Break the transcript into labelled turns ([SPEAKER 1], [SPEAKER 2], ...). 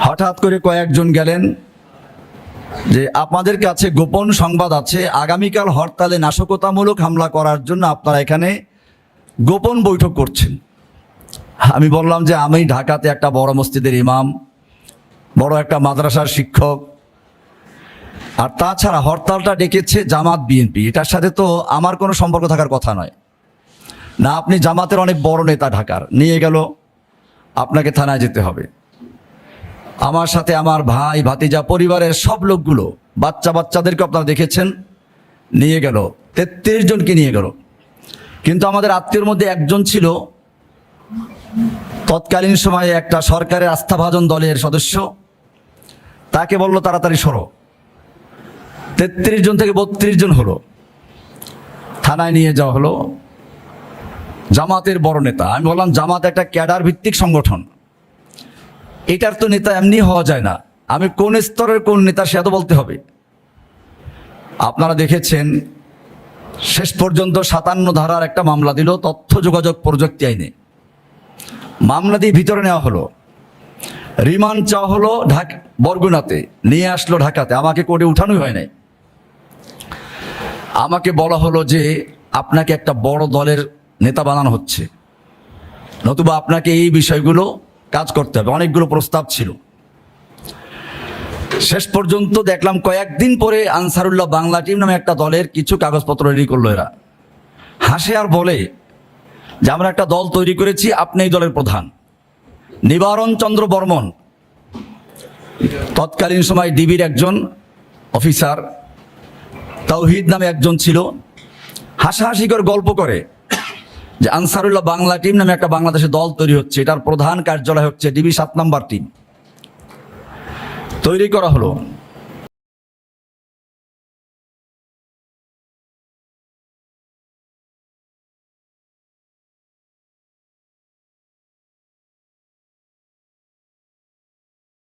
[SPEAKER 1] হঠাৎ করে কয়েকজন গেলেন যে, আপনাদের কাছে গোপন সংবাদ আছে, আগামীকাল হরতালে নাশকতামূলক হামলা করার জন্য আপনারা এখানে গোপন বৈঠক করছেন। আমি বললাম যে, আমি ঢাকাতে একটা বড় মসজিদের ইমাম, বড় একটা মাদ্রাসার শিক্ষক। আর তাছাড়া হরতালটা ডেকেছে জামাত বিএনপি। এটার সাথে তো আমার কোনো সম্পর্ক থাকার কথা নয়। না, আপনি জামাতের অনেক বড় নেতা ঢাকার। নিয়ে গেল, আপনাকে থানায় যেতে হবে। আমার সাথে আমার ভাই, ভাতিজা, পরিবারের সব লোকগুলো, বাচ্চা বাচ্চাদেরকে আপনারা দেখেছেন, নিয়ে গেল। তেত্রিশ জনকে নিয়ে গেল। কিন্তু আমাদের আত্মীয়র মধ্যে একজন ছিল, তৎকালীন সময়ে একটা সরকারের আস্থাভাজন দলের সদস্য, তাকে বলল, তাড়াতাড়ি সরো। তেত্রিশ জন থেকে বত্রিশ জন হলো। থানায় নিয়ে যাওয়া হলো। জামাতের বড় নেতা। আমি বললাম, জামাত একটা ক্যাডার ভিত্তিক সংগঠন। এটার তো নেতা এমনি হওয়া যায় না। আমি কোন স্তরের কোন নেতা সে বলতে হবে। আপনারা দেখেছেন, শেষ পর্যন্ত সাতান্ন ধারার একটা মামলা দিল তথ্য যোগাযোগ প্রযুক্তি আইনে। মামলা দিয়ে ভিতরে নেওয়া হলো। রিমান্ড চাওয়া হলো ঢাক বরগুনাতে, নিয়ে আসলো ঢাকাতে। আমাকে কোর্টে উঠানোই হয় নাই। আমাকে বলা হলো যে আপনাকে একটা বড় দলের নেতা বানানো হচ্ছে। নতুবা আপনাকে এই বিষয়গুলো কাজ করতে হবে। অনেকগুলো প্রস্তাব ছিল। শেষ পর্যন্ত দেখলাম কয়েকদিন পরে আনসারুল্লাহ বাংলা টিম নামে একটা দলের কিছু কাগজপত্র রেডি করল এরা। হাসে আর বলে যে, আমরা একটা দল তৈরি করেছি, আপনি এই দলের প্রধান। নিবারণ চন্দ্র বর্মন, তৎকালীন সময় ডিবির একজন অফিসার তৌহিদ নামে একজন ছিল, হাসাহাসি করে গল্প করে। যে আনসারুল্লাহ বাংলা টিম নামে একটা বাংলাদেশের দল তৈরি হচ্ছে, এটার প্রধান কার্যালয় হচ্ছে ডিবি সাত নাম্বার টিম। তৈরি করা হলো।